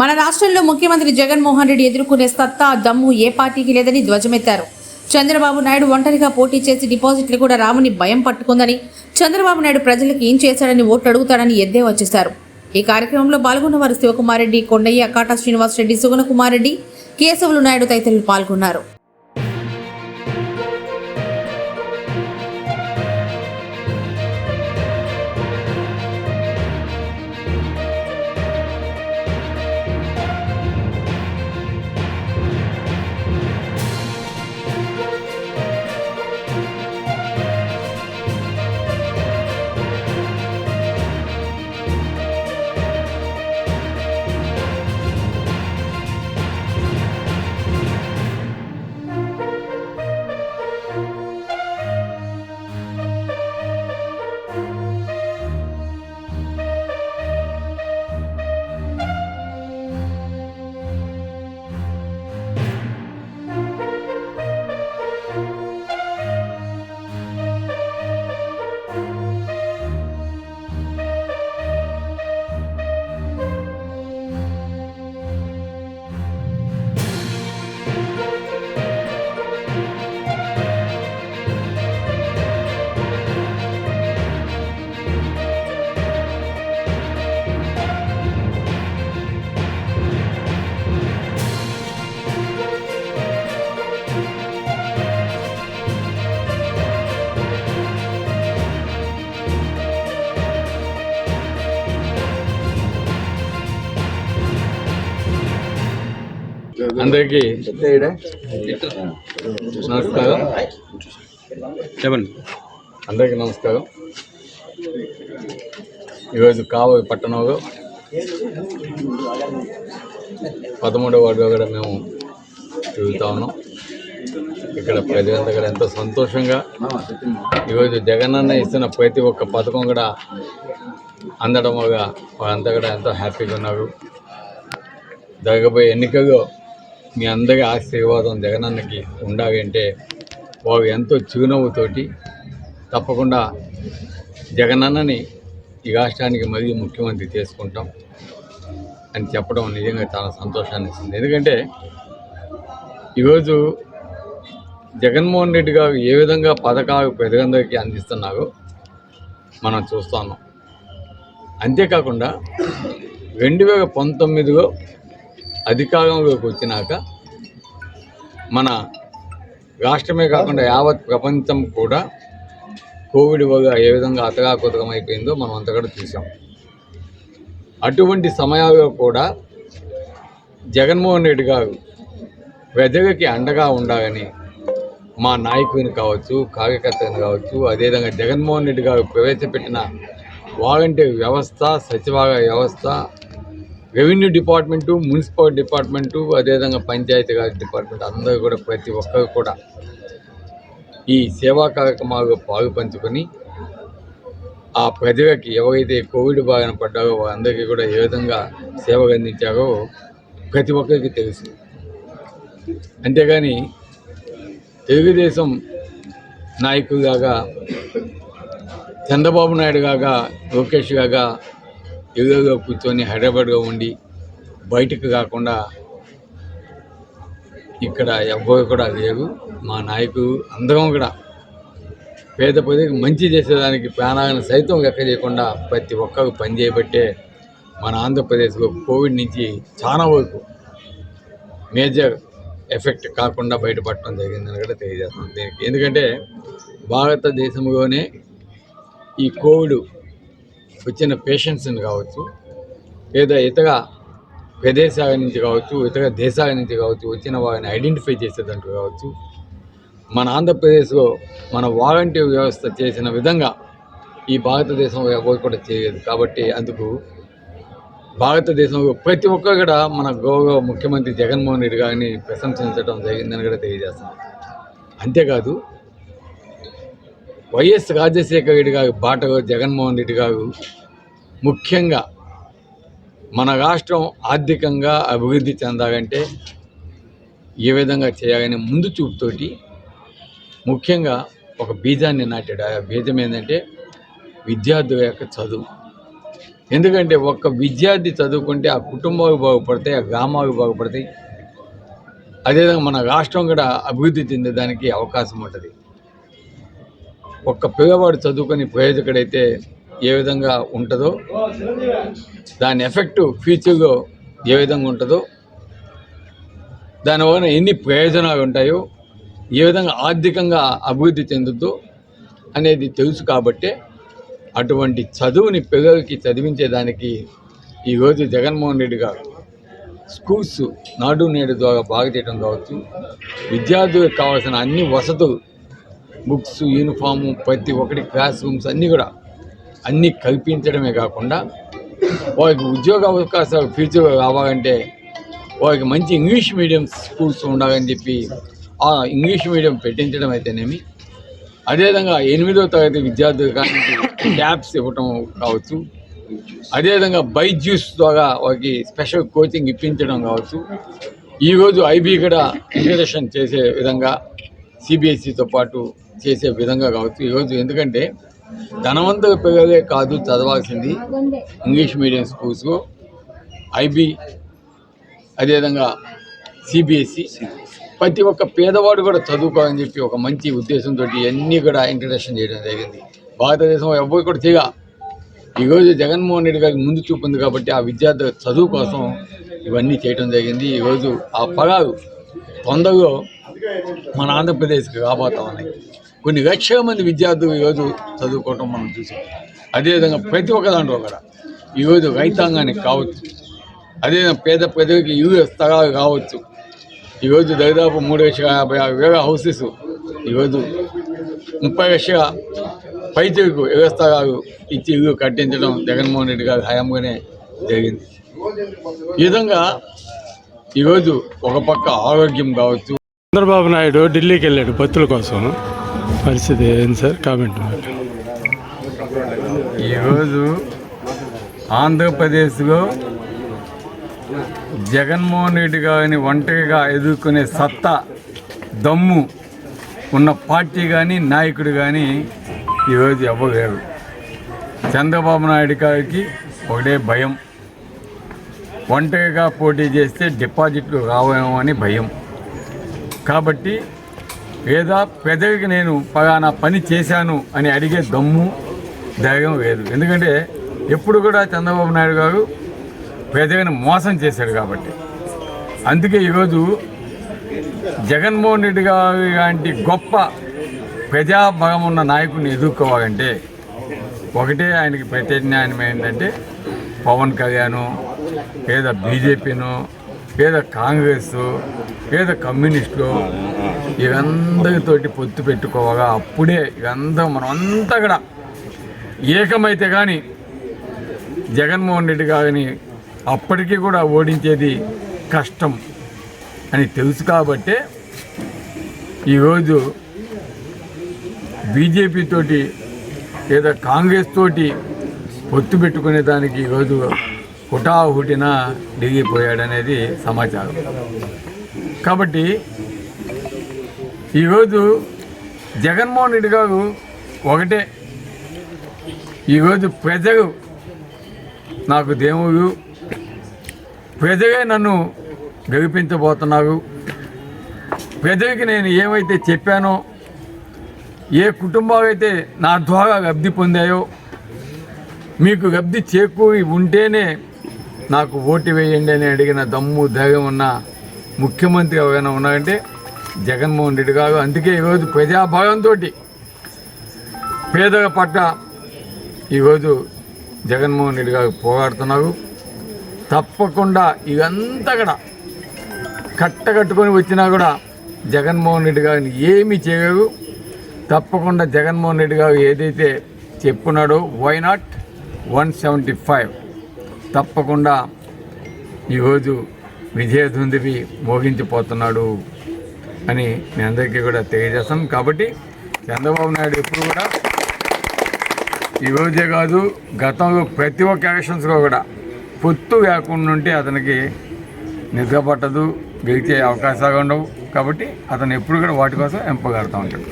మన రాష్ట్రంలో ముఖ్యమంత్రి జగన్మోహన్ రెడ్డి ఎదుర్కొనే సత్తా దమ్ము ఏ పార్టీకి లేదని ధ్వజమెత్తారు. చంద్రబాబు నాయుడు ఒంటరిగా పోటీ చేసి డిపాజిట్లు కూడా రామని భయం పట్టుకుందని చంద్రబాబు నాయుడు ప్రజలకు ఏం చేశాడని ఓట్లు అడుగుతాడని ఎద్దే వచ్చేశారు ఈ కార్యక్రమంలో పాల్గొన్న వారు శివకుమారెడ్డి కొండయ్య కాటా శ్రీనివాస్ రెడ్డి సుగుణకుమార్ రెడ్డి కేశవులు నాయుడు తదితరులు పాల్గొన్నారు. అందరికీ నమస్కారం. చెప్పండి. అందరికీ నమస్కారం. ఈరోజు కావలి పట్టణంలో పదమూడవ వార్డులో కూడా మేము తిరుగుతా ఉన్నాం. ఇక్కడ ప్రజలంతా కూడా ఎంతో సంతోషంగా ఈరోజు జగనన్న ఇస్తున్న ప్రతి ఒక్క పథకం కూడా అందడం వల్ల వాళ్ళంతా కూడా ఎంతో హ్యాపీగా ఉన్నారు. జరగబోయే ఎన్నికల్లో మీ అందరి ఆశీర్వాదం జగనన్నకి ఉండాలి అంటే వారు ఎంతో చిరునవ్వుతోటి తప్పకుండా జగనన్నని ఈ రాష్ట్రానికి మరీ ముఖ్యమంత్రి చేసుకుంటాం అని చెప్పడం నిజంగా చాలా సంతోషాన్ని ఇస్తుంది. ఎందుకంటే ఈరోజు జగన్మోహన్ రెడ్డి గారు ఏ విధంగా పథకాలు ప్రజలందరికీ అందిస్తున్నారో మనం చూస్తున్నాం. అంతేకాకుండా రెండు వేల పంతొమ్మిదిలో అధికారంలోకి వచ్చినాక మన రాష్ట్రమే కాకుండా యావత్ ప్రపంచం కూడా కోవిడ్ వల్ల ఏ విధంగా అతగాకుతకం అయిపోయిందో మనం అంతకడ కూడా చూసాం అటువంటి సమయాల్లో కూడా జగన్మోహన్ రెడ్డి గారు ప్రజలకి అండగా ఉండాలని మా నాయకుని కావచ్చు కార్యకర్తని కావచ్చు అదేవిధంగా జగన్మోహన్ రెడ్డి గారు ప్రవేశపెట్టిన వాలంటీర్ వ్యవస్థ సచివాలయ వ్యవస్థ రెవెన్యూ డిపార్ట్మెంటు మున్సిపల్ డిపార్ట్మెంటు అదేవిధంగా పంచాయతీరాజ్ డిపార్ట్మెంట్ అందరూ కూడా ప్రతి ఒక్కరు కూడా ఈ సేవా కార్యక్రమాలు పాలు పంచుకొని ఆ ప్రజలకి ఎవరైతే కోవిడ్ బారిన పడ్డారో వారందరికీ కూడా ఏ విధంగా సేవలు అందించారో ప్రతి ఒక్కరికి తెలుసు. అంతేగాని తెలుగుదేశం నాయకులుగా చంద్రబాబు నాయుడు గాగా లోకేష్ గాగా ఏదో కూర్చొని హైదరాబాద్లో ఉండి బయటకు కాకుండా ఇక్కడ ఎవ్వరు కూడా లేరు. మా నాయకుడు అందరం కూడా పేద ప్రజలకు మంచి చేసేదానికి ప్రాణాలను సైతం లెక్క చేయకుండా ప్రతి ఒక్కరు పనిచేయబట్టే మన ఆంధ్రప్రదేశ్లో కోవిడ్ నుంచి చాలా వరకు మేజర్ ఎఫెక్ట్ కాకుండా బయటపడటం జరిగిందని కూడా తెలియజేస్తుంది దీనికి ఎందుకంటే భారతదేశంలోనే ఈ కోవిడ్ వచ్చిన పేషెంట్స్ని కావచ్చు లేదా ఇతర ప్రదేశాల నుంచి కావచ్చు ఇతర దేశాల నుంచి కావచ్చు వచ్చిన వారిని ఐడెంటిఫై చేసేదంటూ కావచ్చు మన ఆంధ్రప్రదేశ్లో మన వాలంటీర్ వ్యవస్థ చేసిన విధంగా ఈ భారతదేశం ఎవరు కూడా చేయలేదు. కాబట్టి అందుకు భారతదేశంలో ప్రతి ఒక్కరు కూడా మన గౌరవ ముఖ్యమంత్రి జగన్మోహన్ రెడ్డి గారిని ప్రశంసించడం జరిగిందని కూడా తెలియజేస్తున్నాం. అంతేకాదు వైఎస్ రాజశేఖర రెడ్డి గారి బాటలో జగన్మోహన్ రెడ్డి గారు ముఖ్యంగా మన రాష్ట్రం ఆర్థికంగా అభివృద్ధి చెందాలంటే ఏ విధంగా చేయాలని ముందు చూపుతోటి ముఖ్యంగా ఒక బీజాన్ని నాటాడు. ఆ బీజం ఏంటంటే విద్యార్థుల యొక్క చదువు. ఎందుకంటే ఒక్క విద్యార్థి చదువుకుంటే ఆ కుటుంబాలు బాగుపడతాయి ఆ గ్రామాలు బాగుపడతాయి. అదేవిధంగా మన రాష్ట్రం కూడా అభివృద్ధి చెందేదానికి అవకాశం ఉంటుంది. ఒక్క పిల్లవాడు చదువుకొని ప్రయోజకుడైతే ఏ విధంగా ఉంటుందో దాని ఎఫెక్ట్ ఫ్యూచర్లో ఏ విధంగా ఉంటుందో దానివల్ల ఎన్ని ప్రయోజనాలు ఉంటాయో ఏ విధంగా ఆర్థికంగా అభివృద్ధి చెందుతో అనేది తెలుసు కాబట్టే అటువంటి చదువుని పిల్లలకి చదివించేదానికి ఈరోజు జగన్మోహన్ రెడ్డి గారు స్కూల్స్ నాడు నేడు ద్వారా బాగా చేయడం కావచ్చు విద్యార్థులకు కావాల్సిన అన్ని వసతులు బుక్స్ యూనిఫాము ప్రతి ఒక్కటి క్లాస్ రూమ్స్ అన్నీ కూడా అన్నీ కల్పించడమే కాకుండా వారికి ఉద్యోగ అవకాశాలు ఫ్యూచర్ రావాలంటే వారికి మంచి ఇంగ్లీష్ మీడియం స్కూల్స్ ఉండాలని చెప్పి ఆ ఇంగ్లీష్ మీడియం పెట్టించడం అయితేనేమి అదేవిధంగా ఎనిమిదో తరగతి విద్యార్థులు కానీ ట్యాబ్స్ ఇవ్వటం కావచ్చు అదేవిధంగా బైజ్యూస్ ద్వారా వారికి స్పెషల్ కోచింగ్ ఇప్పించడం కావచ్చు ఈరోజు ఐబీ కూడా ఇంట్రడక్షన్ చేసే విధంగా సిబిఎస్ఈతో పాటు చేసే విధంగా కావచ్చు. ఈరోజు ఎందుకంటే ధనవంతుల పిల్లలే కాదు చదవాల్సింది ఇంగ్లీష్ మీడియం స్కూల్స్ ఐబీ అదేవిధంగా సిబిఎస్ఈ. ప్రతి ఒక్క పేదవాడు కూడా చదువుకోవాలని చెప్పి ఒక మంచి ఉద్దేశంతో ఇవన్నీ కూడా ఇంట్రడక్షన్ చేయడం జరిగింది. భారతదేశంలో ఎవరు కూడా తీగా ఈరోజు జగన్మోహన్ రెడ్డి గారికి ముందు చూపు ఉంది కాబట్టి ఆ విద్యార్థుల చదువు కోసం ఇవన్నీ చేయడం జరిగింది. ఈరోజు ఆ ఫలాలు తొందరలో మన ఆంధ్రప్రదేశ్కి రాబోతా ఉన్నాయి. కొన్ని లక్షల మంది విద్యార్థులు ఈరోజు చదువుకోవటం మనం చూసాం. అదేవిధంగా ప్రతి ఒక్క దాంట్లో కూడా ఈరోజు రైతాంగానికి కావచ్చు అదేవిధంగా పేద ప్రజలకి ఇల్లు స్థలాలు కావచ్చు. ఈరోజు దాదాపు మూడు లక్షల యాభై ఆరు వేల హౌసెస్ ఈరోజు ముప్పై లక్షల పైతలకు ఇళ్ళ స్థలాలు ఇచ్చి ఇల్లు కట్టించడం జగన్మోహన్ రెడ్డి గారి హయాంగానే జరిగింది. ఈ విధంగా ఈరోజు ఒక పక్క ఆరోగ్యం కావచ్చు చంద్రబాబు నాయుడు ఢిల్లీకి వెళ్ళాడు భక్తుల కోసం. పరిస్థితి ఏంటి సార్? కామెంట్ ఈరోజు ఆంధ్రప్రదేశ్లో జగన్మోహన్ రెడ్డి గారిని ఒంటరిగా ఎదుర్కొనే సత్తా దమ్ము ఉన్న పార్టీ కానీ నాయకుడు కానీ ఈరోజు ఎవరు చంద్రబాబు నాయుడు గారికి ఒకటే భయం. ఒంటరిగా పోటీ చేస్తే డిపాజిట్లు రావేమో అని భయం. కాబట్టి ఏదో పెదవికి నేను పలానా పని చేశాను అని అడిగే దమ్ము ధైర్యం లేదు ఎందుకంటే ఎప్పుడు కూడా చంద్రబాబు నాయుడు గారు పెదవిని మోసం చేశాడు కాబట్టి. అందుకే ఈరోజు జగన్మోహన్ రెడ్డి గారి లాంటి గొప్ప ప్రజాభగం ఉన్న నాయకుడిని ఎదుర్కోవాలంటే ఒకటే ఆయనకి ప్రత్యామ్నాయం ఏంటంటే పవన్ కళ్యాణ్ లేదా బీజేపీను ఏదో కాంగ్రెస్ లేదా కమ్యూనిస్టు ఇవందరితోటి పొత్తు పెట్టుకోవగా అప్పుడే ఇదంతా మనం అంతా కూడా ఏకమైతే కానీ జగన్మోహన్ రెడ్డి గారిని అప్పటికీ కూడా ఓడించేది కష్టం అని తెలుసు కాబట్టే ఈరోజు బీజేపీ తోటి లేదా కాంగ్రెస్ తోటి పొత్తు పెట్టుకునే దానికి ఈరోజు హుటాహుటిన దిగిపోయాడనేది సమాచారం. కాబట్టి ఈరోజు జగన్మోహన్ రెడ్డి గారు ఒకటే. ఈరోజు ప్రజలు నాకు దేవుడు ప్రజలే నన్ను గెలిపించబోతున్నారు. ప్రజలకి నేను ఏమైతే చెప్పానో ఏ కుటుంబాలు అయితే నా ద్వారా లబ్ధి పొందాయో మీకు లబ్ధి చేకూరి ఉంటేనే నాకు ఓటు వేయండి అని అడిగిన దమ్ము ధైర్యం ఉన్న ముఖ్యమంత్రి ఎవరైనా ఉన్నారంటే జగన్మోహన్ రెడ్డి గారు. అందుకే ఈరోజు ప్రజాభాగంతో పేదల పట్ల ఈరోజు జగన్మోహన్ రెడ్డి గారు పోరాడుతున్నారు. తప్పకుండా ఇదంతా కూడా కట్టకట్టుకొని వచ్చినా కూడా జగన్మోహన్ రెడ్డి గారిని ఏమీ చేయరు. తప్పకుండా జగన్మోహన్ రెడ్డి గారు ఏదైతే చెప్పున్నాడో why not one seventy five తప్పకుండా ఈరోజు విజయదుందివి మోగించిపోతున్నాడు అని మీ అందరికీ కూడా తెలియజేస్తాం. కాబట్టి చంద్రబాబు నాయుడు ఎప్పుడు కూడా ఈరోజే కాదు గతంలో ప్రతి ఒక్క ఎలక్షన్స్లో కూడా పొత్తు లేకుండా ఉంటే అతనికి నిద్ర పట్టదు గెలిచే అవకాశాలు ఉండవు కాబట్టి అతను ఎప్పుడు కూడా వాటి కోసం ఎంపగాడుతూ ఉంటాడు.